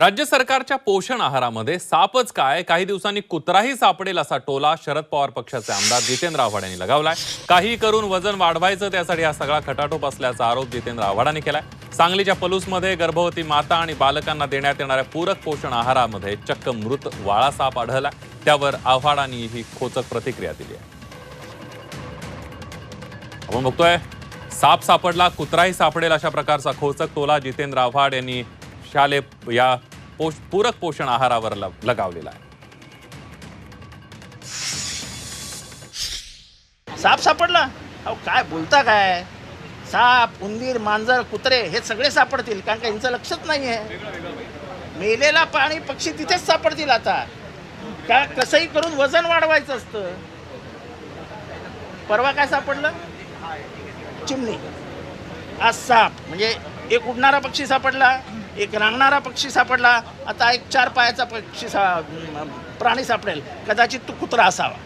राज्य सरकारच्या पोषण आहारामध्ये सापच काय? काही दिवसांनी कुत्राही सापडेल असा टोला शरद पवार पक्षाचे आमदार जितेंद्र आव्हाड यांनी लगावलाय. काही करून वजन वाढवायचं त्यासाठी हा सगळा खटाटोप असल्याचा आरोप जितेंद्र आव्हाडांनी केलाय. सांगलीच्या पलूसमध्ये गर्भवती माता आणि बालकांना देण्यात येणाऱ्या पूरक पोषण आहारामध्ये चक्क मृत वाळा साप आढळला त्यावर आव्हाडांनी ही खोचक प्रतिक्रिया दिली आहे. आपण बघतोय साप सापडला कुत्राही सापडेल अशा प्रकारचा खोचक टोला जितेंद्र आव्हाड यांनी शाले या पोष पूरक पोषण आहारावर ल- लगावलेला आहे. साप सापडला? अहो काय बोलता काय? साप उंदीर मांजर कुत्रे हे सगळे सापडतील कारण का यांचं लक्षच नाही आहे मेलेला पाणी पक्षी तिथेच सापडतील आता. का कसंही करून वजन वाढवायचं असतं? परवा काय सापडलं? चिमणी. आज साप म्हणजे एक उडणारा पक्षी सापडला एक रांगणारा पक्षी सापडला आता एक चार पायाचा पक्षी सा प्राणी सापडेल. कदाचित तो कुत्रा असावा.